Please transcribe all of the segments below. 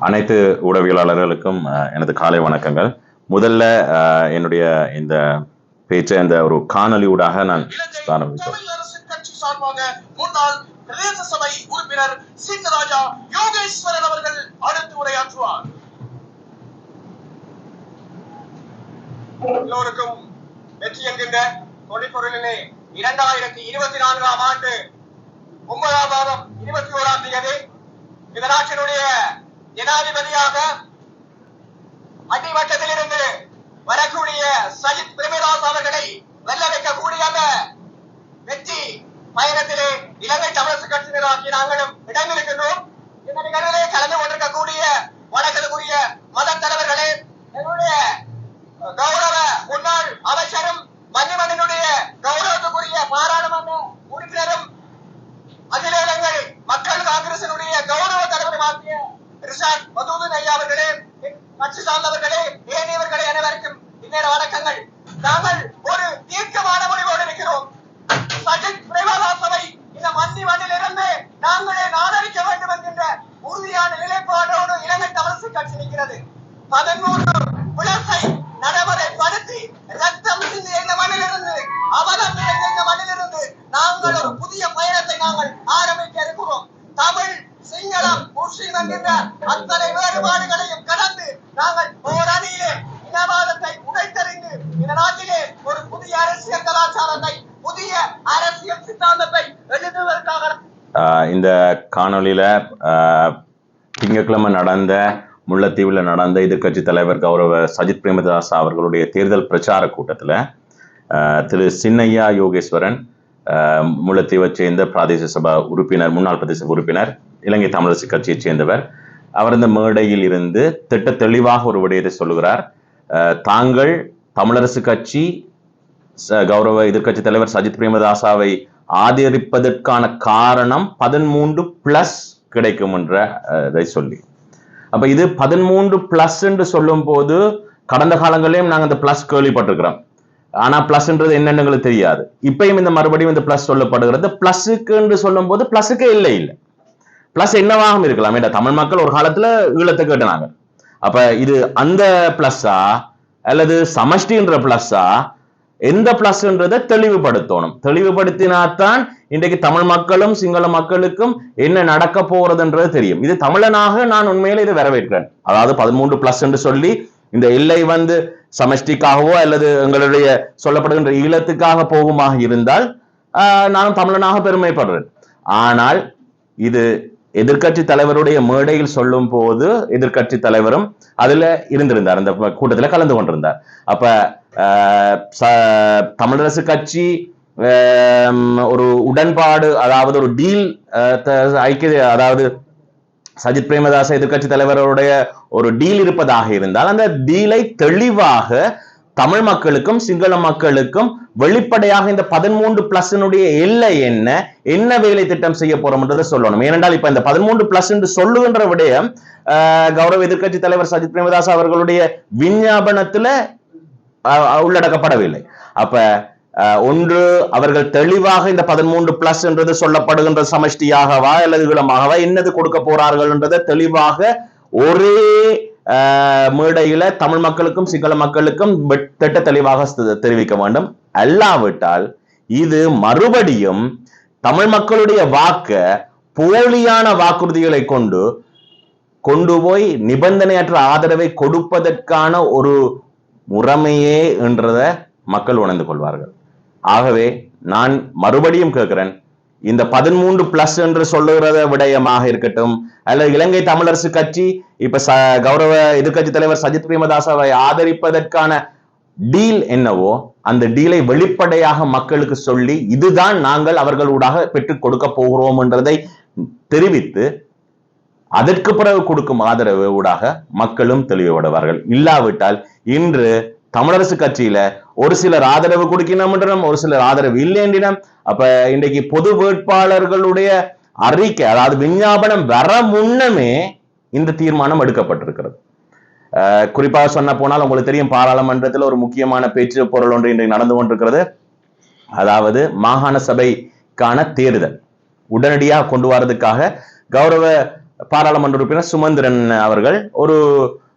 அனைத்து ஊடகவியலாளர்களுக்கும் அஹ், எனது காலை வணக்கங்கள். முதல்ல என்னுடைய இந்த பேச்சை இந்த ஒரு காணொலியூடாக நான் முன்னாள் பிரதேச சபை உறுப்பினர் சீத்தராஜா யோகேஸ்வரன் அவர்கள் அடுத்து உரையாற்றுவார். எல்லோருக்கும் வெற்றி என்கின்ற தொழிற்பொருளிலே இரண்டாயிரத்தி இருபத்தி நான்காம் ஆண்டு ஒன்பதாம் மாதம் இருபத்தி ஓராம் தேதி இந்த நாட்டினுடைய ஜனாதிபதியாக அடிமட்டத்திலிருந்து வரக்கூடிய சஜித் பிரேமதாஸ் அவர்களை வெல்ல வைக்கக்கூடிய அந்த வெற்றி பயணத்திலே இலங்கை தமிழரசு கட்சியினராகிய நாங்களும் இணைந்திருக்கின்றோம் இந்த நிகழ்விலே கலந்து கொண்டிருக்கக்கூடிய வணக்கத்துக்குரிய மத தலைவர்களே என்னுடைய கௌரவ முன்னாள் அமைச்சரும் மன்னிமன்னனுடைய கௌரவத்துக்குரிய பாராளுமன்ற உறுப்பினரும் அகில இலங்கை மக்கள் காங்கிரசினுடைய கௌரவ தலைவருமாகிய ரிஷாட் மதூதன் ஐயா அவர்களே என் கட்சி சார்ந்தவர்களே ஏனையவர்களே அனைவருக்கும் இந்நேர வணக்கங்கள் நாங்கள் ஒரு தீர்க்கமான முடிவோடு இருக்கிறோம் சஜித் பிரேமதாசவை இந்த மன்னி மண்ணிலிருந்து நாங்களே நாடரிக்க வேண்டும் என்கின்ற உறுதியான நிலைப்பாடோடு இலங்கை தமிழரசு கட்சி நிற்கிறது பதினூன்று விளக்கை நடைமுறைப்படுத்தி ரத்தம் சிந்திய இந்த மண்ணிலிருந்து அவலம் நிறைந்த இந்த மண்ணிலிருந்து நாங்கள் ஒரு புதிய பயணத்தை நாங்கள் ஆரம்பிக்க இருக்கிறோம் தமிழ் சிங்களம் முஸ்லிம் என்கின்ற அத்தனை வேறுபாடுகளையும் கடந்து நாங்கள் ஓரணியிலே இனவாதத்தை உடைத்தறிந்து இந்த நாட்டிலே ஒரு புதிய அரசியல் கலாச்சாரத்தை புதிய அரசியல் சித்தாந்தத்தை எழுதுவதற்காக இந்த காணொலியில திங்கட்கிழமை நடந்த முல்லைத்தீவில் நடந்த எதிர்கட்சி தலைவர் கௌரவ சஜித் பிரேமதாஸ் அவர்களுடைய தேர்தல் பிரச்சார கூட்டத்தில் திரு சின்னையா யோகேஸ்வரன் அஹ், முல்லைத்தீவை சேர்ந்த பிரதேச சபா உறுப்பினர் முன்னாள் பிரதேச உறுப்பினர் இலங்கை தமிழரசு கட்சியைச் சேர்ந்தவர். அவர் இந்த மேடையில் இருந்து திட்ட தெளிவாக ஒரு விடயத்தை சொல்லுகிறார். தாங்கள் தமிழரசு கட்சி கௌரவ எதிர்க்கட்சி தலைவர் சஜித் பிரேமதாசாவை ஆதரிப்பதற்கான காரணம் பதிமூன்று பிளஸ் கிடைக்கும் என்ற இதை சொல்லி. அப்ப இது பதிமூன்று பிளஸ் என்று சொல்லும் போது கடந்த காலங்களிலும் நாங்கள் இந்த பிளஸ் கேள்விப்பட்டிருக்கிறோம். ஆனா பிளஸ்ன்றது என்னன்னு தெரியாது. இப்பயும் இந்த மறுபடியும் இந்த பிளஸ் சொல்லப்படுகிறது. பிளஸுக்கு என்று சொல்லும் போது பிளஸுக்கே இல்லை இல்லை. பிளஸ் என்னவாகவும் இருக்கலாம். ஏன்டா தமிழ் மக்கள் ஒரு காலத்துல ஈழத்தை கேட்டினாங்க. அப்ப இது அந்த பிளஸ்ஸா அல்லது சமஷ்டின்ற பிளஸ்ஸா எந்த பிளஸ்ன்றதை தெளிவுபடுத்தணும். தெளிவுபடுத்தினாத்தான் இன்றைக்கு தமிழ் மக்களும் சிங்கள மக்களுக்கும் என்ன நடக்க போறதுன்றது தெரியும். இது தமிழனாக நான் உண்மையில இதை வரவேற்கிறேன். அதாவது பதிமூன்று பிளஸ் என்று சொல்லி இந்த எல்லை வந்து சமஷ்டிக்காகவோ அல்லது எங்களுடைய சொல்லப்படுகின்ற ஈழத்துக்காக போகுமாக இருந்தால் ஆஹ், நான் தமிழனாக பெருமைப்படுறேன். ஆனால் இது எதிர்க்கட்சி தலைவருடைய மேடையில் சொல்லும் போது எதிர்க்கட்சி தலைவரும் அதுல இருந்திருந்தார். அந்த கூட்டத்துல கலந்து கொண்டிருந்தார். அப்ப தமிழரசு கட்சி ஒரு உடன்பாடு அதாவது ஒரு டீல் ஐக்கிய அதாவது சஜித் பிரேமதாச எதிர்க்கட்சி தலைவருடைய ஒரு டீல் இருப்பதாக இருந்தால் அந்த டீலை தெளிவாக தமிழ் மக்களுக்கும் சிங்கள மக்களுக்கும் வெளிப்படையாக இந்த பதிமூன்று பிளஸ்னுடைய எல்லை என்ன என்ன வேலை திட்டம் செய்ய போறோம்ன்றதை சொல்லணும். ஏனென்றால் இப்ப இந்த பதிமூன்று பிளஸ் என்று சொல்லுகின்ற விடயம் கௌரவ எதிர்க்கட்சி தலைவர் சஜித் பிரேமதாஸ் அவர்களுடைய விஞ்ஞாபனத்துல உள்ளடக்கப்படவில்லை. அப்ப ஒன்று அவர்கள் தெளிவாக இந்த பதிமூன்று பிளஸ் என்றது சொல்லப்படுகின்ற சமஷ்டியாகவா அல்லது ஈழமாகவா என்னது கொடுக்க போறார்கள் என்றதை தெளிவாக ஒரே மேடையில தமிழ் மக்களுக்கும் சிங்கள மக்களுக்கும் திட்ட தெளிவாக தெரிவிக்க வேண்டும். அல்லாவிட்டால் இது மறுபடியும் தமிழ் மக்களுடைய வாக்க போலியான வாக்குறுதிகளை கொண்டு கொண்டு போய் நிபந்தனையற்ற ஆதரவை கொடுப்பதற்கான ஒரு முறைமையே என்றத மக்கள் உணர்ந்து கொள்வார்கள். ஆகவே நான் மறுபடியும் கேட்கிறேன் இந்த பதிமூன்று பிளஸ் என்று சொல்லுகிறத விடயமாக இருக்கட்டும் அல்லது இலங்கை தமிழரசு கட்சி இப்ப ச கௌரவ எதிர்கட்சி தலைவர் சஜித் பிரேமதாசாவை ஆதரிப்பதற்கான டீல் என்னவோ அந்த டீலை வெளிப்படையாக மக்களுக்கு சொல்லி இதுதான் நாங்கள் அவர்களூடாக பெற்றுக் கொடுக்க போகிறோம் என்றதை தெரிவித்து அதற்கு பிறகு கொடுக்கும் ஆதரவு ஊடாக மக்களும் தெளிவுபடுவார்கள். இல்லாவிட்டால் இன்று தமிழரசு கட்சியில ஒரு சிலர் ஆதரவு கொடுக்கணும் ஒரு சிலர் ஆதரவு இல்லைன்றினம் அப்ப இன்றைக்கு பொது வேட்பாளர்களுடைய அறிக்கை அதாவது விஞ்ஞாபனம் வர முன்னமே இந்த தீர்மானம் எடுக்கப்பட்டிருக்கிறது. குறிப்பாக சொன்ன போனால் உங்களுக்கு தெரியும் பாராளுமன்றத்தில் ஒரு முக்கியமான பேச்சு பொருள் ஒன்று இன்றைக்கு நடந்து கொண்டிருக்கிறது. அதாவது மாகாண சபைக்கான தேர்தல். உடனடியாக கொண்டு வரதுக்காக கௌரவ பாராளுமன்ற உறுப்பினர் சுமந்திரன் அவர்கள் ஒரு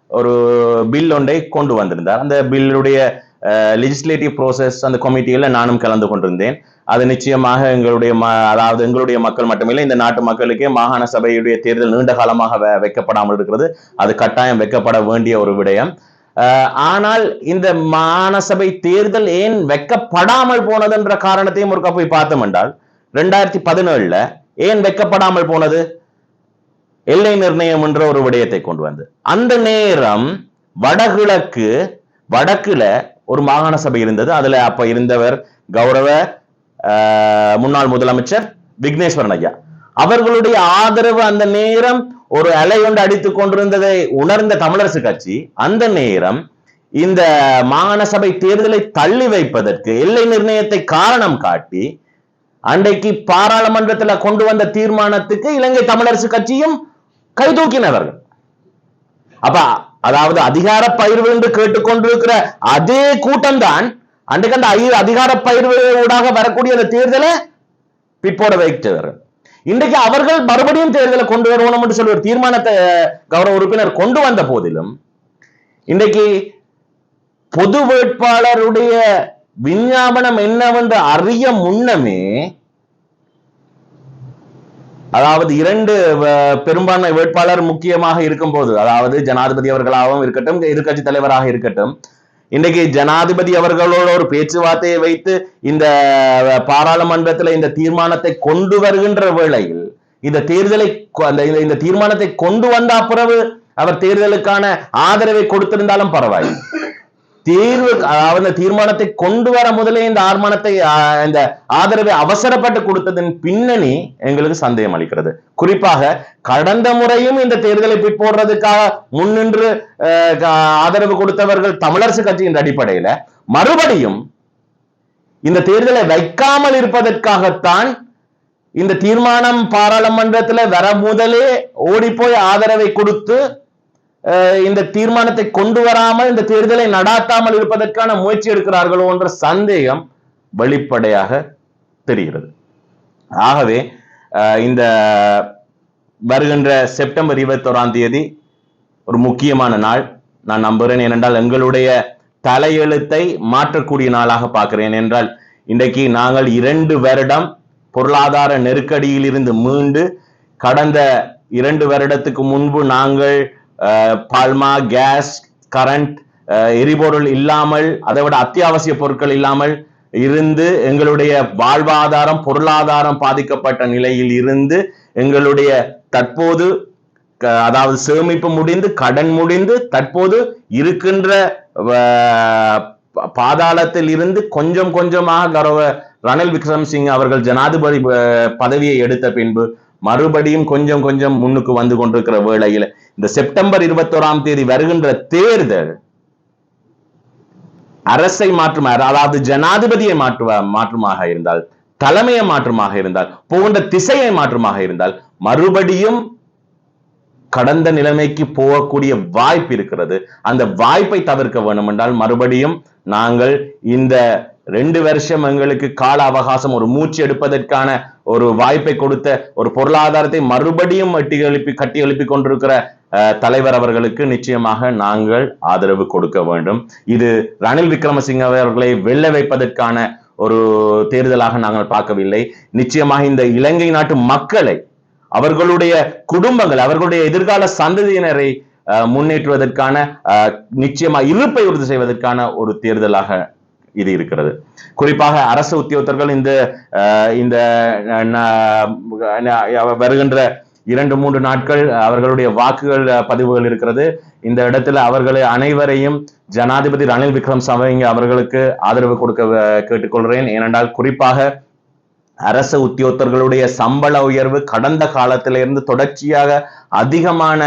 ஒரு பில் ஒன்றை கொண்டு வந்திருந்தார். அந்த பில்லுடைய லெஜிஸ்லேட்டிவ் ப்ரோசஸ் அந்த கமிட்டியில் நானும் கலந்து கொண்டிருந்தேன். அது நிச்சயமாக எங்களுடைய ம அதாவது எங்களுடைய மக்கள் மட்டுமில்லை இந்த நாட்டு மக்களுக்கே மாகாண சபையுடைய தேர்தல் நீண்ட காலமாக வைக்கப்படாமல் இருக்கிறது. அது கட்டாயம் வைக்கப்பட வேண்டிய ஒரு விடயம். ஆனால் இந்த மாநசபை சபை தேர்தல் ஏன் வைக்கப்படாமல் போனதுன்ற காரணத்தையும் ஒரு போய் பார்த்தோம் என்றால் ரெண்டாயிரத்தி பதினேழுல ஏன் வைக்கப்படாமல் போனது? எல்லை நிர்ணயம் என்ற ஒரு விடயத்தை கொண்டு வந்து. அந்த நேரம் வடகிழக்கு வடக்குல ஒரு மாகாண சபை இருந்தது. அதுல அப்ப இருந்தவர் கௌரவ முன்னாள் முதலமைச்சர் விக்னேஸ்வரன் ஐயா. அவர்களுடைய ஆதரவு அந்த நேரம் ஒரு அலை கொண்டு அடித்துக் கொண்டிருந்ததை உணர்ந்த தமிழரசு கட்சி அந்த நேரம் இந்த மாகாண சபை தேர்தலை தள்ளி வைப்பதற்கு எல்லை நிர்ணயத்தை காரணம் காட்டி அன்றைக்கு பாராளுமன்றத்தில் கொண்டு வந்த தீர்மானத்துக்கு இலங்கை தமிழரசு கட்சியும் கைதூக்கினவர்கள் அப்ப அதாவது அதிகார பயிர்வு என்று கேட்டுக்கொண்டிருக்கிற அதே கூட்டம் தான் அன்றைக்கு அந்த ஐ- அதிகார பயிர்வு ஊடாக வரக்கூடிய அந்த தேர்தலை பிற்போட வைத்தவர். இன்றைக்கு அவர்கள் மறுபடியும் தேர்தலை கொண்டு வருவோம் என்று சொல்லி ஒரு தீர்மானத்தை கௌரவ உறுப்பினர் கொண்டு வந்த போதிலும் இன்றைக்கு பொது வேட்பாளருடைய விஞ்ஞாபனம் என்னவென்று அறிய முன்னமே அதாவது இரண்டு பெரும்பான்மை வேட்பாளர் முக்கியமாக இருக்கும்போது அதாவது ஜனாதிபதி அவர்களாகவும் இருக்கட்டும் எதிர்கட்சி தலைவராக இருக்கட்டும் இன்றைக்கு ஜனாதிபதி அவர்களோட ஒரு பேச்சுவார்த்தையை வைத்து இந்த பாராளுமன்றத்தில் இந்த தீர்மானத்தை கொண்டு வருகின்ற வேளையில் இந்த தேர்தலை அந்த இந்த- இந்த தீர்மானத்தை கொண்டு வந்த பிறகு அவர் தேர்தலுக்கான ஆதரவை கொடுத்திருந்தாலும் பரவாயில்லை. தீர்வு அதாவது தீர்மானத்தை கொண்டு வர முதலே இந்த ஆர்மானத்தை இந்த ஆதரவை அவசரப்பட்டு கொடுத்ததன் பின்னணி எங்களுக்கு சந்தேகம் அளிக்கிறது. குறிப்பாக கடந்த முறையும் இந்த தேர்தலை பிற்போடுறதுக்காக முன்னின்று ஆஹ், ஆதரவு கொடுத்தவர்கள் தமிழரசு கட்சியின் அடிப்படையில மறுபடியும் இந்த தேர்தலை வைக்காமல் இருப்பதற்காகத்தான் இந்த தீர்மானம் பாராளுமன்றத்தில் வர முதலே ஓடிப்போய் ஆதரவை கொடுத்து இந்த தீர்மானத்தை கொண்டு வராமல் இந்த தேர்தலை நடாத்தாமல் இருப்பதற்கான முயற்சி எடுக்கிறார்களோ என்ற சந்தேகம் வெளிப்படையாக தெரிகிறது. ஆகவே இந்த வருகின்ற செப்டம்பர் இருபத்தோராம் தேதி ஒரு முக்கியமான நாள். நான் நம்புகிறேன் ஏனென்றால் எங்களுடைய தலையெழுத்தை மாற்றக்கூடிய நாளாக பார்க்கிறேன் என்றால் இன்றைக்கு நாங்கள் இரண்டு வருடம் பொருளாதார நெருக்கடியில் இருந்து மீண்டு கடந்த இரண்டு வருடத்துக்கு முன்பு நாங்கள் பால்மா கேஸ் கரண்ட் எரிபொருள் இல்லாமல் அதை விட அத்தியாவசிய பொருட்கள் இல்லாமல் இருந்து எங்களுடைய வாழ்வாதாரம் பொருளாதாரம் பாதிக்கப்பட்ட நிலையில் இருந்து எங்களுடைய தற்போது க- அதாவது சேமிப்பு முடிந்து கடன் முடிந்து தற்போது இருக்கின்ற பாதாளத்தில் இருந்து கொஞ்சம் கொஞ்சமாக கௌரவ ரணில் விக்ரம்சிங் அவர்கள் ஜனாதிபதி பதவியை எடுத்த பின்பு மறுபடியும் கொஞ்சம் கொஞ்சம் முன்னுக்கு வந்து கொண்டிருக்கிற வேளையில் இந்த செப்டம்பர் இருபத்தோராம் தேதி வருகின்ற தேர்தல் அரசை மாற்றும் அதாவது ஜனாதிபதியை மாற்றுவ மாற்றுமாக இருந்தால் தலைமையை மாற்றுமாக இருந்தால் போகின்ற திசையை மாற்றுமாக இருந்தால் மறுபடியும் கடந்த நிலைமைக்கு போகக்கூடிய வாய்ப்பு இருக்கிறது. அந்த வாய்ப்பை தவிர்க்க வேண்டும் என்றால் மறுபடியும் நாங்கள் இந்த ரெண்டு வருஷம் எங்களுக்கு கால அவகாசம் ஒரு மூச்சு எடுப்பதற்கான ஒரு வாய்ப்பை கொடுத்த ஒரு பொருளாதாரத்தை மறுபடியும் எட்டி எழுப்பி கட்டி எழுப்பி கொண்டிருக்கிற அஹ், தலைவர் அவர்களுக்கு நிச்சயமாக நாங்கள் ஆதரவு கொடுக்க வேண்டும். இது ரணில் விக்ரமசிங்க அவர்களை வெல்ல வைப்பதற்கான ஒரு தேர்தலாக நாங்கள் பார்க்கவில்லை. நிச்சயமாக இந்த இலங்கை நாட்டு மக்களை அவர்களுடைய குடும்பங்கள் அவர்களுடைய எதிர்கால சந்ததியினரை முன்னேற்றுவதற்கான அஹ், நிச்சயமா இருப்பை உறுதி செய்வதற்கான ஒரு தேர்தலாக இது இருக்கிறது. குறிப்பாக அரசு உத்தியோகத்தர்கள் இந்த இந்த வருகின்ற இரண்டு மூன்று நாட்கள் அவர்களுடைய வாக்குகள் பதிவுகள் இருக்கிறது. இந்த இடத்துல அவர்களை அனைவரையும் ஜனாதிபதி ரணில் விக்ரம் சவங்க அவர்களுக்கு ஆதரவு கொடுக்க கேட்டுக்கொள்கிறேன். ஏனென்றால் குறிப்பாக அரசு உத்தியோகத்தர்களுடைய சம்பள உயர்வு கடந்த காலத்திலிருந்து தொடர்ச்சியாக அதிகமான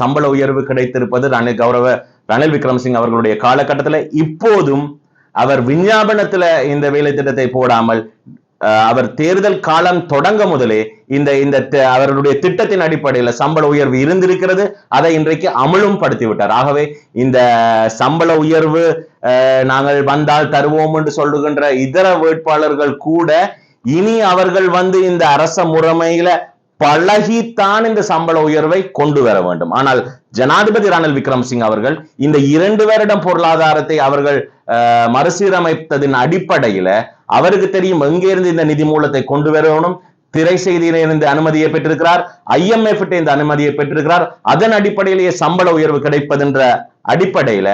சம்பள உயர்வு கிடைத்திருப்பது ரணில் கௌரவ ரணில் விக்ரமசிங் அவர்களுடைய காலகட்டத்தில் இப்போதும் அவர் விஞ்ஞாபனத்துல இந்த வேலை திட்டத்தை போடாமல் அவர் தேர்தல் காலம் தொடங்க முதலே இந்த இந்த அவருடைய அவர்களுடைய திட்டத்தின் அடிப்படையில் சம்பள உயர்வு இருந்திருக்கிறது. அதை இன்றைக்கு அமலும் படுத்தி விட்டார். ஆகவே இந்த சம்பள உயர்வு நாங்கள் வந்தால் தருவோம் என்று சொல்லுகின்ற இதர வேட்பாளர்கள் கூட இனி அவர்கள் வந்து இந்த அரச முறைமையில பழகித்தான் இந்த சம்பள உயர்வை கொண்டு வர வேண்டும். ஆனால் ஜனாதிபதி ரணில் விக்ரம்சிங் அவர்கள் இந்த இரண்டு வருடம் பொருளாதாரத்தை அவர்கள் மறுசீரமைத்ததின் அடிப்படையில அவருக்கு தெரியும் எங்கிருந்து இந்த நிதி மூலத்தை கொண்டு வரணும் திரை செய்தியிலிருந்து அனுமதியை பெற்றிருக்கிறார். ஐஎம்எஃப் இந்த அனுமதியை பெற்றிருக்கிறார். அதன் அடிப்படையிலேயே சம்பள உயர்வு கிடைப்பதென்ற அடிப்படையில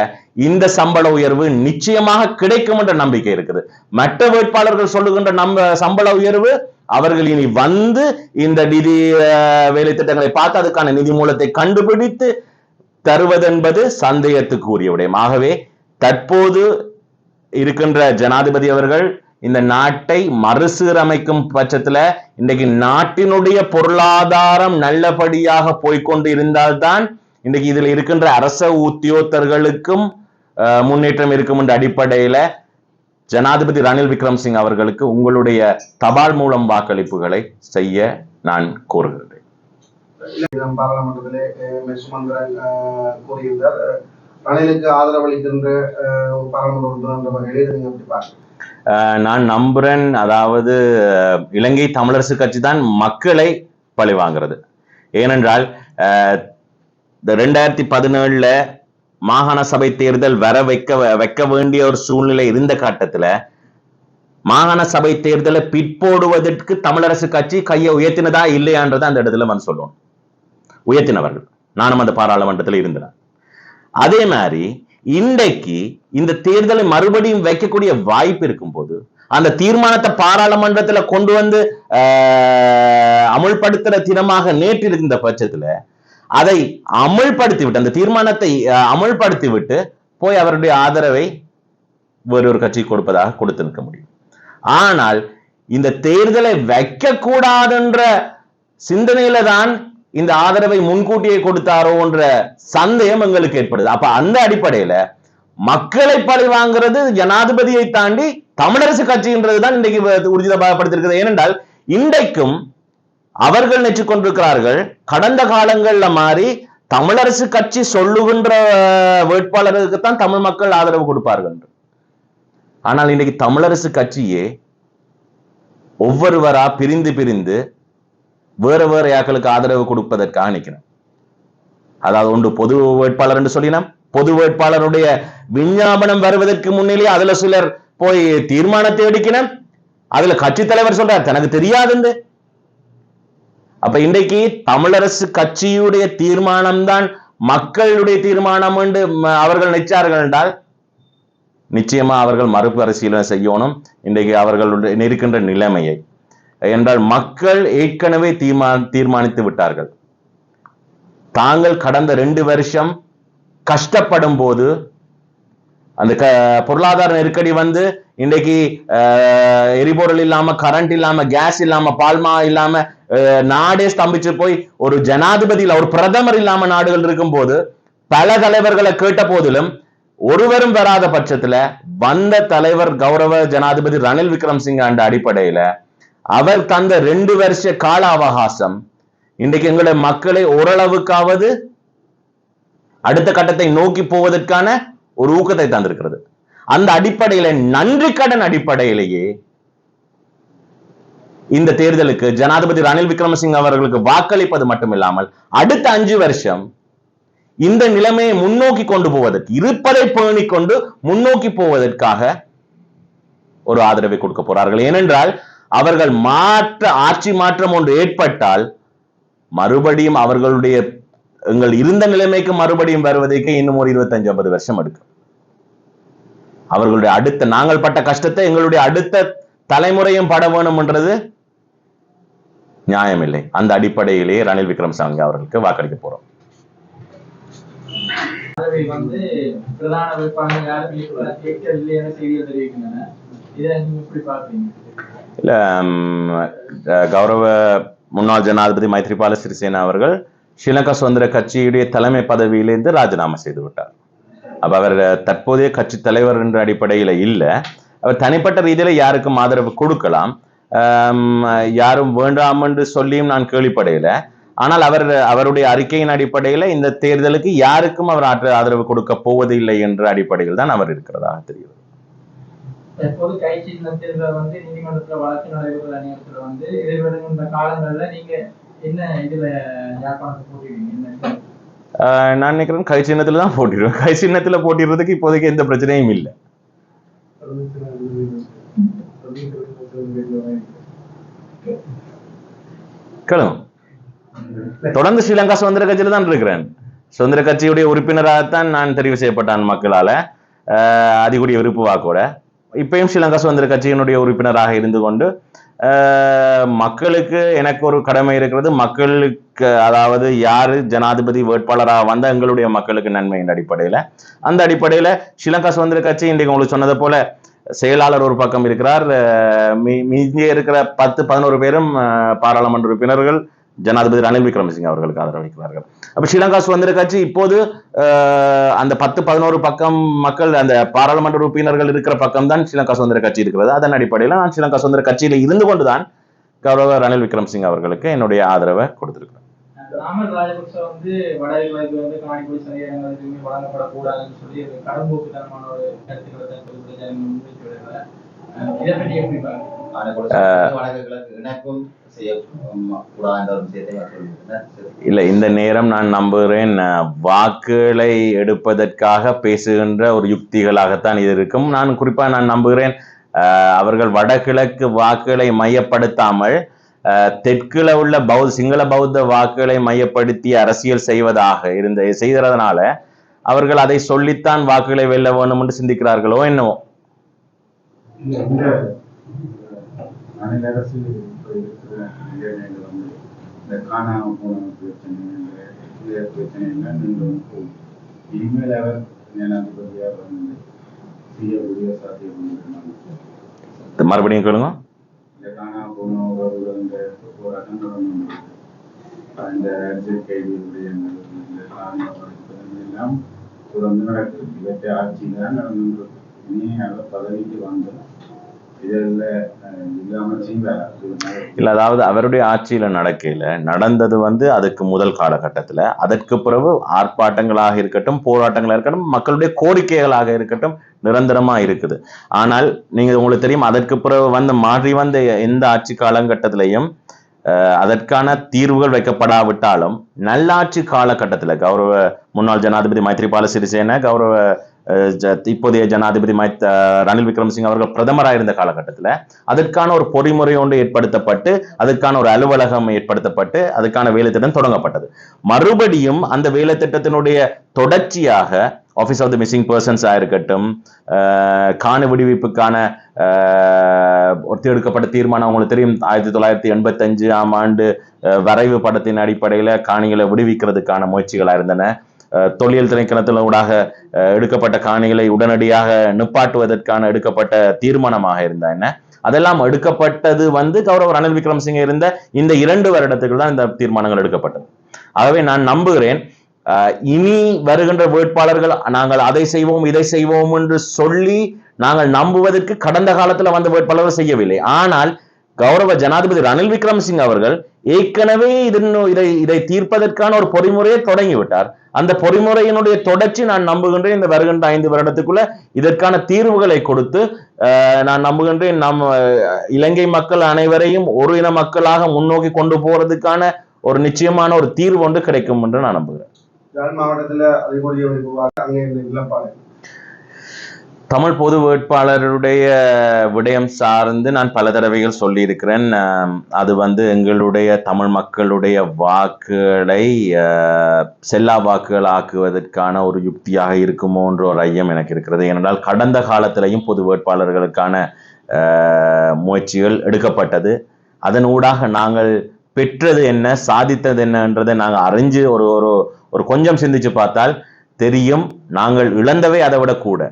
இந்த சம்பள உயர்வு நிச்சயமாக கிடைக்கும் என்ற நம்பிக்கை இருக்குது. மற்ற வேட்பாளர்கள் சொல்லுகின்ற நம்ம சம்பள உயர்வு அவர்கள் இனி வந்து இந்த நிதி வேலை திட்டங்களை பார்த்து அதுக்கான நிதி மூலத்தை கண்டுபிடித்து தருவதென்பது சந்தேகத்துக்குரிய விடயம். ஆகவே தற்போது இருக்கின்ற ஜனாதிபதி அவர்கள் இந்த நாட்டை மறுசீரமைக்கும் பட்சத்துல இன்றைக்கு நாட்டினுடைய பொருளாதாரம் நல்லபடியாக போய்க்கொண்டு இருந்தால்தான் இன்றைக்கு இதில் இருக்கின்ற அரச உத்தியோகத்தர்களுக்கும் முன்னேற்றம் இருக்கும் என்ற அடிப்படையில ஜனாதிபதி ரணில் விக்ரம்சிங் அவர்களுக்கு உங்களுடைய தபால் மூலம் வாக்களிப்புகளை செய்ய நான் கோருகிறேன் பாராளுமன்றத்திலே அஹ், மெஸ் சுமந்திரன் அஹ், கூறியிருந்தார். ரணிலுக்கு ஆதரவளிக்கின்ற பாராளுமன்ற உறுப்பினர் என்ற வகையில் எப்படி நான் நம்புறேன். அதாவது இலங்கை தமிழரசு கட்சி தான் மக்களை பழி வாங்குறது ஏனென்றால் இந்த ரெண்டாயிரத்தி பதினேழுல மாகாண சபை தேர்தல் வர வைக்க வைக்க வேண்டிய ஒரு சூழ்நிலை இருந்த காட்டத்துல மாகாண சபை தேர்தலை பிற்போடுவதற்கு தமிழரசு கட்சி கையை உயர்த்தினதா இல்லையான்றதை அந்த இடத்துல வந்து சொல்லுவோம் உயர்த்தினவர்கள். நானும் அந்த பாராளுமன்றத்தில் இருந்தேன். அதே மாதிரி இன்றைக்கு இந்த தேர்தலை மறுபடியும் வைக்கக்கூடிய வாய்ப்பு இருக்கும்போது அந்த தீர்மானத்தை பாராளுமன்றத்துல கொண்டு வந்து ஆஹ், அமுல்படுத்துற தினமாக நேற்று இருந்த பட்சத்துல அதை அமல்படுத்திவிட்டு அந்த தீர்மானத்தை அமல்படுத்திவிட்டு போய் அவருடைய ஆதரவை வேறொரு கட்சி கொடுப்பதாக கொடுத்து நிற்க முடியும். ஆனால் இந்த தேர்தலை வைக்கக்கூடாதுன்ற சிந்தனையில தான் இந்த ஆதரவை முன்கூட்டியே கொடுத்தாரோ என்ற சந்தேகம் எங்களுக்கு ஏற்படுது. அப்ப அந்த அடிப்படையில மக்களை பழி வாங்குறது ஜனாதிபதியை தாண்டி தமிழரசு கட்சின்றதுதான் இன்றைக்கு உறுதிப்படுத்திருக்கிறது ஏனென்றால் இன்றைக்கும் அவர்கள் நினைச்சு கொண்டிருக்கிறார்கள். கடந்த காலங்கள்ல மாறி தமிழரசு கட்சி சொல்லுகின்ற வேட்பாளர்களுக்கு தான் தமிழ் மக்கள் ஆதரவு கொடுப்பார்கள் ஆனால் இன்னைக்கு தமிழரசு கட்சியே ஒவ்வொருவரா பிரிந்து பிரிந்து வேற வேற யாக்களுக்கு ஆதரவு கொடுப்பதற்காக நிக்கிறேன் அதாவது ஒன்று பொது வேட்பாளர் என்று சொல்லினோம். பொது வேட்பாளருடைய விஞ்ஞாபனம் வருவதற்கு முன்னிலே அதுல சிலர் போய் தீர்மானத்தை எடுக்கணும் அதுல கட்சி தலைவர் சொல்றார் தனக்கு தெரியாதுன்னு அப்ப இன்றைக்கு தமிழரசு கட்சியுடைய தீர்மானம் தான் மக்களுடைய தீர்மானம் என்று அவர்கள் நினைச்சார்கள் என்றால் நிச்சயமா அவர்கள் மறுபரிசீலனை செய்யணும். இன்றைக்கு அவர்களுடைய இருக்கின்ற நிலைமையை. என்றால் மக்கள் ஏற்கனவே தீர்மா தீர்மானித்து விட்டார்கள். தாங்கள் கடந்த ரெண்டு வருஷம் கஷ்டப்படும் போது அந்த க பொருளாதார நெருக்கடி வந்து இன்றைக்கு எரிபொருள் இல்லாம கரண்ட் இல்லாம கேஸ் இல்லாம பால்மா இல்லாம நாடே ஸ்தம்பிச்சு போய் ஒரு ஜனாதிபதி ஒரு பிரதமர் இல்லாம நாடுகள் இருக்கும்போது பல தலைவர்களை கேட்ட போதிலும் ஒருவரும் வராத பட்சத்துல வந்த தலைவர் கௌரவ ஜனாதிபதி ரணில் விக்ரம்சிங்க என்ற அடிப்படையில அவர் தந்த ரெண்டு வருஷ கால அவகாசம் இன்றைக்கு எங்களுடைய மக்களை ஓரளவுக்காவது அடுத்த கட்டத்தை நோக்கி போவதற்கான ஒரு ஊக்கத்தை தந்திருக்கிறது. அந்த அடிப்படையில நன்றி கடன் அடிப்படையிலேயே இந்த தேர்தலுக்கு ஜனாதிபதி ரணில் விக்ரமசிங்க அவர்களுக்கு வாக்களிப்பது மட்டுமில்லாமல் அடுத்த அஞ்சு வருஷம் இந்த நிலைமையை முன்னோக்கி கொண்டு போவதற்கு இருப்பதை பேணிக் கொண்டு முன்னோக்கி போவதற்காக ஒரு ஆதரவை கொடுக்க போறார்கள். ஏனென்றால் அவர்கள் மாற்ற ஆட்சி மாற்றம் ஒன்று ஏற்பட்டால் மறுபடியும் அவர்களுடைய எங்கள் இருந்த நிலைமைக்கு மறுபடியும் வருவதற்கு இன்னும் ஒரு இருபத்தஞ்சு ஐம்பது வருஷம் எடுக்கும். அவர்களுடைய அடுத்த நாங்கள் பட்ட கஷ்டத்தை எங்களுடைய அடுத்த தலைமுறையும் பட வேணும்ன்றது நியாயமில்லை. அந்த அடிப்படையிலேயே ரணில் விக்ரமசிங்கே அவர்களுக்கு வாக்களிக்க போறோம். இல்ல கௌரவ முன்னாள் ஜனாதிபதி மைத்ரிபால சிறிசேனா அவர்கள் ஸ்ரீலங்கா சுதந்திர கட்சியுடைய தலைமை பதவியிலிருந்து ராஜினாமா செய்து விட்டார். அப்ப அவர் தற்போதைய கட்சி தலைவர் என்ற அடிப்படையில் இல்லை. அவர் தனிப்பட்ட ரீதியில் யாருக்கும் ஆதரவு கொடுக்கலாம். யாரும் வேண்டாம் என்று சொல்லியும் நான் கேள்விப்படையில ஆனால் அவர் அவருடைய அறிக்கையின் அடிப்படையில் இந்த தேர்தலுக்கு யாருக்கும் அவர் ஆற்ற- ஆதரவு கொடுக்க போவதில்லை என்ற அடிப்படையில் தான் அவர் இருக்கிறதாக தெரிகிறது. தற்போது கைச்சி தேர்தல் வந்து நீதிமன்றத்தில் வழக்கு நடைபெறுகிற நேரத்தில் வந்து எதிர்வரும் இந்த காலங்கள்ல நீங்க என்ன இதுல யாழ்ப்பாணத்தை போட்டிருக்கீங்க? என்ன நான் நினைக்கிறேன் கை சின்னத்துல தான் போட்டிடுவேன். கை சின்னத்துல போட்டிடுறதுக்கு இப்போதைக்கு எந்த பிரச்சனையும் இல்லை. கேளுங்க. தொடர்ந்து ஸ்ரீலங்கா சுதந்திர கட்சியில தான் இருக்கிறேன். சுதந்திர கட்சியுடைய உறுப்பினராகத்தான் நான் தெரிவு செய்யப்பட்டான் மக்களால. ஆஹ் அதிகூடிய விருப்பு வாக்கோட. இப்பயும் ஸ்ரீலங்கா சுதந்திர கட்சியினுடைய உறுப்பினராக இருந்து கொண்டு மக்களுக்கு எனக்கு ஒரு கடமை இருக்கிறது. மக்களுக்கு அதாவது யார் ஜனாதிபதி வேட்பாளராக வந்த எங்களுடைய மக்களுக்கு நன்மையின் அடிப்படையில். அந்த அடிப்படையில் ஸ்ரீலங்கா சுதந்திர கட்சி இன்றைக்கு உங்களுக்கு சொன்னது போல செயலாளர் ஒரு பக்கம் இருக்கிறார். ஆஹ் மீதி இருக்கிற பத்து பதினோரு பேரும் பாராளுமன்ற உறுப்பினர்கள் ஜனாதிபதி ரணில் விக்ரமசிங்க அவர்களுக்கு ஆதரவளிக்கிறார்கள் அப்ப ஸ்ரீலங்கா சுதந்திர கட்சி இப்போது அந்த பத்து பதினோரு பக்கம் மக்கள் அந்த பாராளுமன்ற உறுப்பினர்கள் இருக்கிற பக்கம் தான் ஸ்ரீலங்கா சுதந்திர கட்சி இருக்கிறது. அதன் அடிப்படையில் நான் ஸ்ரீலங்கா சுதந்திர கட்சியில இருந்து கொண்டுதான் கௌரவ ரணில் விக்ரமசிங்க அவர்களுக்கு என்னுடைய ஆதரவை கொடுத்திருக்கிறேன். ராமல் ராஜபக்ச வந்து வடகிழக்கு வந்து காணிப்பொழி சரியங்கள் எதுவுமே வழங்கப்படக்கூடாதுன்னு சொல்லி ஒரு கடம்போக்குத்தனமான ஒரு கருத்துக்களை தான் இதை பற்றி எப்படி பாருங்க இல்ல இந்த நேரம் நான் நம்புகிறேன் வாக்குகளை எடுப்பதற்காக பேசுகின்ற ஒரு யுக்திகளாகத்தான் இது இருக்கும். நான் குறிப்பா நான் நம்புகிறேன் அவர்கள் வடகிழக்கு வாக்குகளை மையப்படுத்தாமல் அஹ், தெற்குல உள்ள பௌத்த சிங்கள பௌத்த வாக்குகளை மையப்படுத்தி அரசியல் செய்வதாக இருந்த செய்கிறதுனால அவர்கள் அதை சொல்லித்தான் வாக்குகளை வெல்ல வேண்டும் என்று சிந்திக்கிறார்களோ என்னவோ? மாநில அரசு இப்ப இருக்கிற வந்து இந்த காணாம போன பிரச்சனை இந்த பிரச்சனை எல்லாம் நீங்க வந்து இனிமேல் அவர் ஜனாதிபதியாக வந்து செய்யக்கூடிய சாத்தியம். மறுபடியும் கேளுங்க. இந்த காணாம போன உறவுகள் இந்த போராட்டங்கள் வந்து இந்த அரசியல் கைது விடயங்கள் இந்த எல்லாம் தொடர்ந்து நடக்குது இவற்றை ஆட்சி தான் நடந்து இனி அவர் பதவிக்கு வந்து இதில் இல்லாமல் செய்வார் இல்ல அதாவது அவருடைய ஆட்சியில நடக்கையில நடந்தது வந்து அதுக்கு முதல் காலகட்டத்துல அதற்கு பிறகு ஆர்ப்பாட்டங்களாக இருக்கட்டும் போராட்டங்களாக இருக்கட்டும் மக்களுடைய கோரிக்கைகளாக இருக்கட்டும் நிரந்தரமா இருக்குது. ஆனால் நீங்க உங்களுக்கு தெரியும் அதற்கு பிறகு வந்து மாறி வந்த எந்த ஆட்சி காலகட்டத்திலையும் அஹ், அதற்கான தீர்வுகள் வைக்கப்படாவிட்டாலும் நல்லாட்சி காலகட்டத்துல கௌரவ முன்னாள் ஜனாதிபதி மைத்ரிபால சிறிசேன கௌரவ இப்போதைய ஜனாதிபதி மைத் ரணில் விக்ரமசிங் அவர்கள் பிரதமராக இருந்த காலகட்டத்தில் அதற்கான ஒரு பொறிமுறை ஒன்று ஏற்படுத்தப்பட்டு அதற்கான ஒரு அலுவலகம் ஏற்படுத்தப்பட்டு அதுக்கான வேலைத்திட்டம் தொடங்கப்பட்டது. மறுபடியும் அந்த வேலைத்திட்டத்தினுடைய தொடர்ச்சியாக office of the missing persons இருக்கட்டும் காண விடுவிப்புக்கான ஒத்தி எடுக்கப்பட்ட தீர்மானம் அவங்களுக்கு தெரியும் ஆயிரத்தி தொள்ளாயிரத்தி எண்பத்தஞ்சு ஆம் ஆண்டு வரைவு படத்தின் அடிப்படையில் காணிகளை விடுவிக்கிறதுக்கான முயற்சிகளாக இருந்தன. தொழில் தொல்லியல் ஊடாக அஹ், எடுக்கப்பட்ட காணிகளை உடனடியாக நிப்பாட்டுவதற்கான எடுக்கப்பட்ட தீர்மானமாக இருந்த என்ன? அதெல்லாம் எடுக்கப்பட்டது வந்து கௌரவ ரணில் விக்ரமசிங்க இருந்த இந்த இரண்டு வருடத்துக்கு தான் இந்த தீர்மானங்கள் எடுக்கப்பட்டது. ஆகவே நான் நம்புகிறேன் இனி வருகின்ற வேட்பாளர்கள் நாங்கள் அதை செய்வோம் இதை செய்வோம் என்று சொல்லி நாங்கள் நம்புவதற்கு கடந்த காலத்துல வந்த வேட்பாளர்கள் செய்யவில்லை. ஆனால் கௌரவ ஜனாதிபதி ரணில் விக்ரமசிங் அவர்கள் ஏற்கனவே இதன் இதை இதை தீர்ப்பதற்கான ஒரு பொறிமுறையை தொடங்கி விட்டார் அந்த பொறிமுறையினுடைய தொடர்ச்சி நான் நம்புகின்றேன் இந்த வருகின்ற ஐந்து வருடத்துக்குள்ள இதற்கான தீர்வுகளை கொடுத்து அஹ், நான் நம்புகின்றேன் நம் அஹ், இலங்கை மக்கள் அனைவரையும் ஒரு இன மக்களாக முன்னோக்கி கொண்டு போறதுக்கான ஒரு நிச்சயமான ஒரு தீர்வு ஒன்று கிடைக்கும் என்று நான் நம்புகிறேன். மாவட்டத்தில் அதிகூடிய விரும்புவாங்க அங்கே இந்த இழப்பாடு தமிழ் பொது வேட்பாளருடைய விடயம் சார்ந்து நான் பல தடவைகள் சொல்லியிருக்கிறேன். அது வந்து எங்களுடைய தமிழ் மக்களுடைய வாக்குகளை செல்லா வாக்குகள் ஆக்குவதற்கான ஒரு யுக்தியாக இருக்குமோன்ற ஒரு ஐயம் எனக்கு இருக்கிறது. ஏனென்றால் கடந்த காலத்திலையும் பொது வேட்பாளர்களுக்கான முயற்சிகள் எடுக்கப்பட்டது. அதன் ஊடாக நாங்கள் பெற்றது என்ன சாதித்தது என்னன்றதை நாங்கள் அறிஞ்சு ஒரு ஒரு ஒரு கொஞ்சம் சிந்திச்சு பார்த்தால் தெரியும். நாங்கள் இழந்தவை அதை விட கூட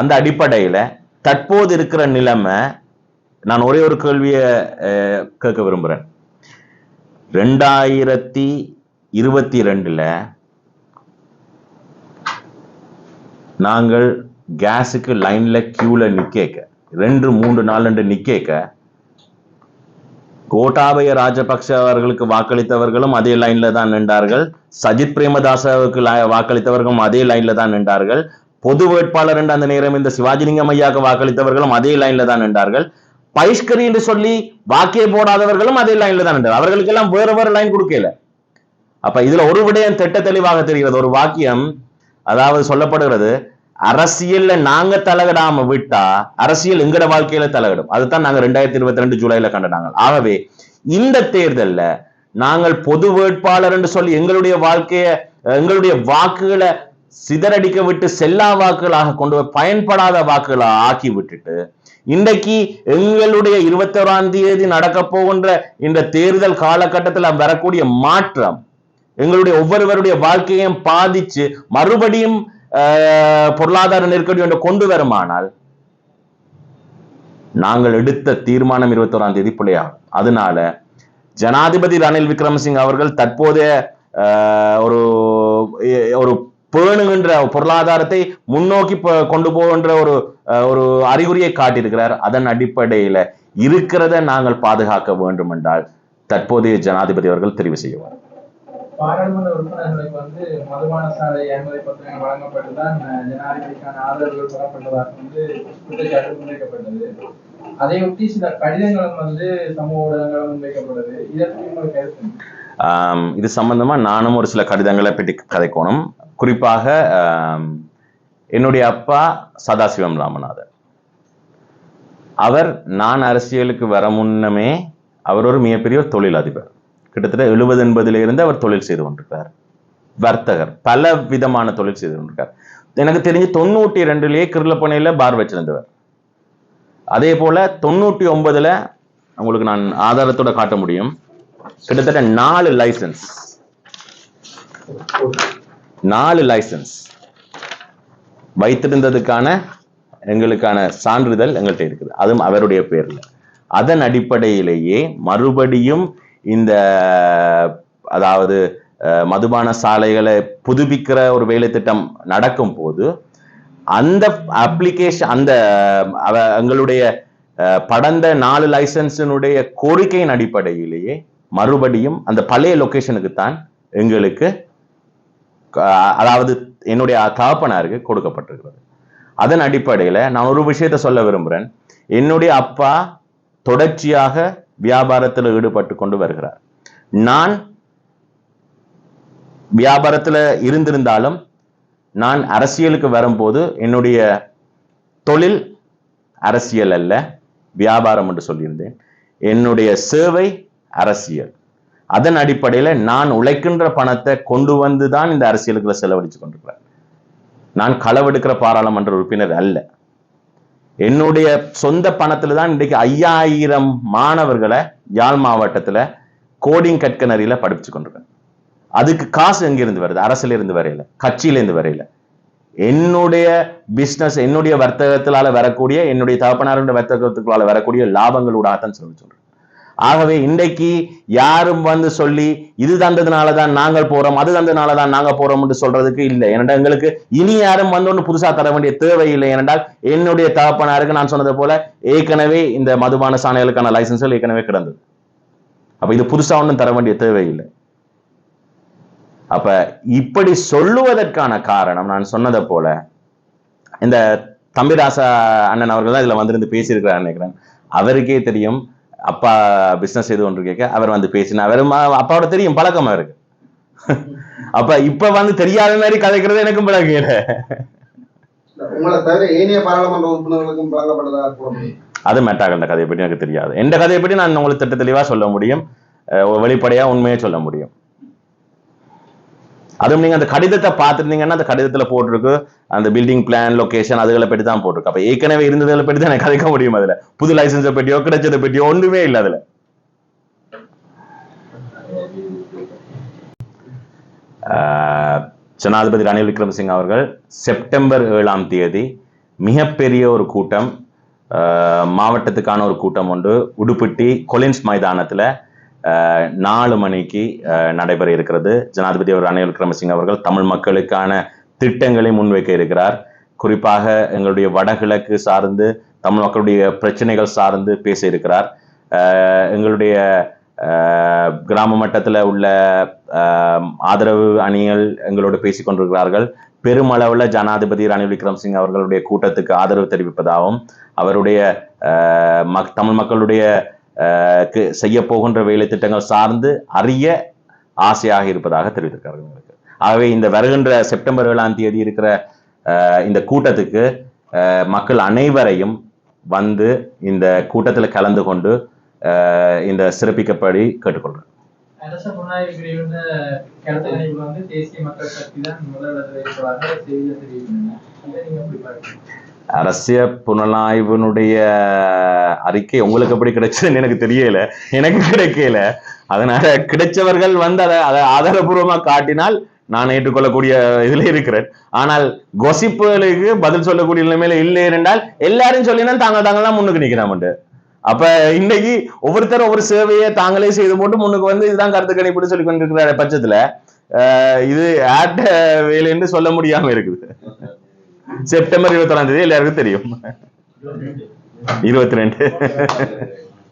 அந்த அடிப்படையில தற்போது இருக்கிற நிலைமை நான் ஒரே ஒரு கேள்வியை கேட்க விரும்புறேன். ரெண்டாயிரத்தி இருபத்தி ரெண்டுல நாங்கள் கேஸுக்கு லைன்ல கியூல நிக்கேக்க ரெண்டு மூன்று நாலு நிக்கேக்க கோட்டாபய ராஜபக்ஷ அவர்களுக்கு வாக்களித்தவர்களும் அதே லைன்ல தான் நின்றார்கள். சஜித் பிரேமதாசாவுக்கு வாக்களித்தவர்களும் அதே லைன்ல தான் நின்றார்கள். பொது வேட்பாளர் என்று அந்த நேரம் இந்த சிவாஜிலிங்கம் ஐயாக்கு வாக்களித்தவர்களும் அதே லைன்ல தான் நின்றார்கள். பைஷ்கரி என்று சொல்லி வாக்கே போடாதவர்களும் அதே லைன்ல தான் நின்றார் அவர்களுக்கெல்லாம் வேற வேற லைன் கொடுக்கல. அப்ப இதுல ஒரு விடயம் திட்ட தெளிவாக தெரிகிறது. ஒரு வாக்கியம் அதாவது சொல்லப்படுகிறது அரசியல்ல நாங்க தலையிடாம விட்டா அரசியல் எங்கட வாழ்க்கையில தலையிடும் அதுதான் நாங்க ரெண்டாயிரத்தி இருபத்தி ரெண்டு ஜூலைல கண்டனாங்க. ஆகவே இந்த தேர்தல்ல நாங்கள் பொது வேட்பாளர் என்று சொல்லி எங்களுடைய வாழ்க்கைய எங்களுடைய வாக்குகளை சிதறடிக்க விட்டு செல்லா வாக்குகளாக கொண்டு போய் பயன்படாத வாக்குகளை ஆக்கி விட்டுட்டு இன்றைக்கு எங்களுடைய இருபத்தோராம் தேதி நடக்க போகின்ற இந்த தேர்தல் காலகட்டத்தில் வரக்கூடிய மாற்றம் எங்களுடைய ஒவ்வொருவருடைய வாழ்க்கையையும் பாதிச்சு மறுபடியும் ஆஹ், பொருளாதார நெருக்கடி ஒன்று கொண்டு வருமானால் நாங்கள் எடுத்த தீர்மானம் இருபத்தோராம் தேதி பிள்ளையாகும் அதனால ஜனாதிபதி ரணில் விக்ரமசிங் அவர்கள் தற்போதைய ஆஹ், ஒரு ஒரு பேணுகின்ற பொருளாதாரத்தை முன்னோக்கி கொண்டு போகின்ற ஒரு ஒரு அறிகுறியை காட்டியிருக்கிறார். அதன் அடிப்படையில இருக்கிறத நாங்கள் பாதுகாக்க வேண்டும் என்றால் தற்போதைய ஜனாதிபதி அவர்கள் தெரிவு செய்வார். பாராளுமன்ற உறுப்பினர்களுக்கு வந்து மதுபான சாலை அனுமதி பத்திரங்கள் வழங்கப்பட்டுதான் அஹ், ஜனாதிபதிக்கான ஆதரவுகள் பெறப்பட்டதாக வந்து குற்றச்சாட்டு முன்வைக்கப்பட்டது. அதையொட்டி சில கடிதங்களும் வந்து சமூக ஊடகங்களும் முன்வைக்கப்பட்டது. இதை பற்றி உங்களுக்கு கருத்து என்ன? ஆம், இது சம்பந்தமா நானும் ஒரு சில கடிதங்களை பற்றி கதைக்கணும். குறிப்பாக என்னுடைய அப்பா சதாசிவம் ராமநாதன் அவர் நான் அரசியலுக்கு வர முன்னமே அவர் ஒரு மிகப்பெரிய ஒரு தொழிலதிபர். கிட்டத்தட்ட எழுபது எண்பதுல இருந்து அவர் தொழில் செய்து கொண்டிருக்கார். வர்த்தகர் பல விதமான தொழில் செய்து கொண்டிருக்கார். எனக்கு தெரிஞ்சு தொண்ணூற்றி ரெண்டுலயே கிருளப்பனையில் பார் வச்சிருந்தவர் அதே போல தொண்ணூற்றி ஒன்பதுல உங்களுக்கு நான் ஆதாரத்தோட காட்ட முடியும். கிட்டத்தட்ட நாலு லைசன்ஸ். நாலு லைசன்ஸ் வைத்திருந்ததுக்கான எங்களுக்கான சான்றிதழ் எங்கள்கிட்ட இருக்குது. அதுவும் அவருடைய பேரில். அதன் அடிப்படையிலேயே மறுபடியும் இந்த அதாவது மதுபான சாலைகளை புதுப்பிக்கிற ஒரு வேலை திட்டம் நடக்கும் போது அந்த அப்ளிகேஷன் அந்த எங்களுடைய படந்த நாலு லைசன்ஸினுடைய கோரிக்கையின் அடிப்படையிலேயே மறுபடியும் அந்த பழைய லொக்கேஷனுக்கு தான் எங்களுக்கு அதாவது என்னுடைய தகப்பனாருக்கு கொடுக்கப்பட்டிருக்கிறது. அதன் அடிப்படையில நான் ஒரு விஷயத்தை சொல்ல விரும்புகிறேன் என்னுடைய அப்பா தொடர்ச்சியாக வியாபாரத்தில் ஈடுபட்டு கொண்டு வருகிறார். நான் வியாபாரத்துல இருந்திருந்தாலும் நான் அரசியலுக்கு வரும்போது என்னுடைய தொழில் அரசியல் அல்ல வியாபாரம் என்று சொல்லியிருந்தேன். என்னுடைய சேவை அரசியல். அதன் அடிப்படையில நான் உழைக்கின்ற பணத்தை கொண்டு வந்து தான் இந்த அரசியலுக்குள்ள செலவழிச்சு கொண்டிருக்கிறேன் நான் களவெடுக்கிற பாராளுமன்ற உறுப்பினர் அல்ல. என்னுடைய சொந்த பணத்துல தான் இன்றைக்கு ஐயாயிரம் மாணவர்களை யாழ் மாவட்டத்துல கோடிங் கற்கனரியில படிச்சு கொண்டிருக்கேன். அதுக்கு காசு எங்கிருந்து வருது? அரசுல இருந்து வரையில கட்சியிலேருந்து வரையில. என்னுடைய பிஸ்னஸ் என்னுடைய வர்த்தகத்தினால வரக்கூடிய என்னுடைய தகப்பனாருடைய வர்த்தகத்துக்குள்ளால வரக்கூடிய லாபங்களூடாகத்தான் சொல்லி சொல்றேன் ஆகவே இன்றைக்கு யாரும் வந்து சொல்லி இது தந்ததுனால தான் நாங்கள் போறோம் அது தந்ததுனால தான் நாங்க போறோம் என்று சொல்றதுக்கு இல்லை. ஏனென்றால் எங்களுக்கு இனி யாரும் வந்து ஒன்று புதுசா தர வேண்டிய தேவை இல்லை ஏனென்றால் என்னுடைய தகப்பனாருக்கு நான் சொன்னது போல ஏற்கனவே இந்த மதுபான சாணைகளுக்கான லைசன்ஸ்கள் ஏற்கனவே கிடந்தது. அப்ப இது புதுசா ஒன்றும் தர வேண்டிய தேவை இல்லை அப்ப இப்படி சொல்லுவதற்கான காரணம் நான் சொன்னதை போல இந்த தம்பிராசா அண்ணன் அவர்கள் தான் இதுல வந்திருந்து பேசியிருக்கிறார் நினைக்கிறேன். அவருக்கே தெரியும் அப்பா பிசினஸ் செய்து கொண்டு கேட்க அவர் வந்து பேசினா அவர் அப்பாவோட தெரியும் பழக்கம் அவருக்கு. அப்ப இப்ப வந்து தெரியாத மாதிரி கதைக்கிறது எனக்கும் பழக்கம் அது மெட்டாகண்ட கதையை பற்றி எனக்கு தெரியாது. எந்த கதையை பற்றி நான் உங்களுக்கு திட்ட தெளிவா சொல்ல முடியும் வெளிப்படையா உண்மையை சொல்ல முடியும். அதுவும் நீங்க அந்த கடிதத்தை பார்த்துருந்தீங்கன்னா அந்த கடிதத்துல போட்டிருக்கு. அந்த பில்டிங் பிளான் லொகேஷன் அதுகளை பற்றி தான் போட்டிருக்கு. அப்ப ஏற்கனவே இருந்ததுகளை பற்றி தான் எனக்கு கதைக்க முடியும் அதுல. புது லைசன்ஸை பற்றியோ கிடைச்சதை பற்றியோ ஒன்றுமே இல்லை அதுல. ஜனாதிபதி ரணில் விக்ரமசிங் அவர்கள் செப்டம்பர் ஏழாம் தேதி மிகப்பெரிய ஒரு கூட்டம் மாவட்டத்துக்கான ஒரு கூட்டம் ஒன்று உடுப்பிட்டி கொலின்ஸ் மைதானத்தில் நாலு மணிக்கு நடைபெற இருக்கிறது. ஜனாதிபதி அவர் ரணில் விக்ரமசிங்க அவர்கள் தமிழ் மக்களுக்கான திட்டங்களை முன்வைக்க இருக்கிறார். குறிப்பாக எங்களுடைய வடகிழக்கு சார்ந்து தமிழ் மக்களுடைய பிரச்சனைகள் சார்ந்து பேச இருக்கிறார். எங்களுடைய கிராம மட்டத்தில் உள்ள ஆதரவு அணிகள் எங்களோடு பேசிக் கொண்டிருக்கிறார்கள். பெருமளவில் ஜனாதிபதி ரணில் விக்ரம்சிங் அவர்களுடைய கூட்டத்துக்கு ஆதரவு தெரிவிப்பதாகவும் அவருடைய மக் தமிழ் மக்களுடைய செய்ய போகின்ற வேலை திட்டங்கள் சார்ந்து அறிய ஆசையாக இருப்பதாக தெரிவித்திருக்கிறார்கள் எங்களுக்கு. ஆகவே இந்த வருகின்ற செப்டம்பர் ஏழாம் தேதி இருக்கிற இந்த கூட்டத்துக்கு மக்கள் அனைவரையும் வந்து இந்த கூட்டத்தில் கலந்து கொண்டு இந்த சிறப்பிக்கப்படி கேட்டுக்கொள்கிறேன். அரச புலனாய்வு பிரிவின் கருத்து கணிப்பு வந்து தேசிய மக்கள் சக்தி தான் முதலிடத்தில் இருப்பதாக செய்தியில் தெரிவிக்கின்றன. அதை நீங்க எப்படி பார்க்கணும் அரசிய புலனாய்வினுடைய அறிக்கை உங்களுக்கு எப்படி கிடைச்சதுன்னு எனக்கு தெரியல. எனக்கு கிடைக்கல. அதனால கிடைச்சவர்கள் வந்து அதை அதை ஆதாரபூர்வமா காட்டினால் நான் ஏற்றுக்கொள்ளக்கூடிய இதுல இருக்கிறேன். ஆனால் கொசிப்புகளுக்கு பதில் சொல்லக்கூடிய நிலைமையில இல்லை என்றால் எல்லாரும் சொல்லினா தாங்க தாங்க தான் முன்னுக்கு நிக்கிறாமட்டு அப்ப இன்னைக்கு ஒவ்வொருத்தரும் ஒவ்வொரு சேவையை தாங்களே செய்து போட்டு முன்னுக்கு வந்து இதுதான் கருத்து கணிப்புன்னு சொல்லி கொண்டிருக்கிற பட்சத்துல இது ஆட்ட வேலைன்னு சொல்ல முடியாம இருக்குது. செப்டம்பர் இருபத்தொன்னாம் தேதி எல்லாருக்கும் தெரியும். இருபத்தி ரெண்டு.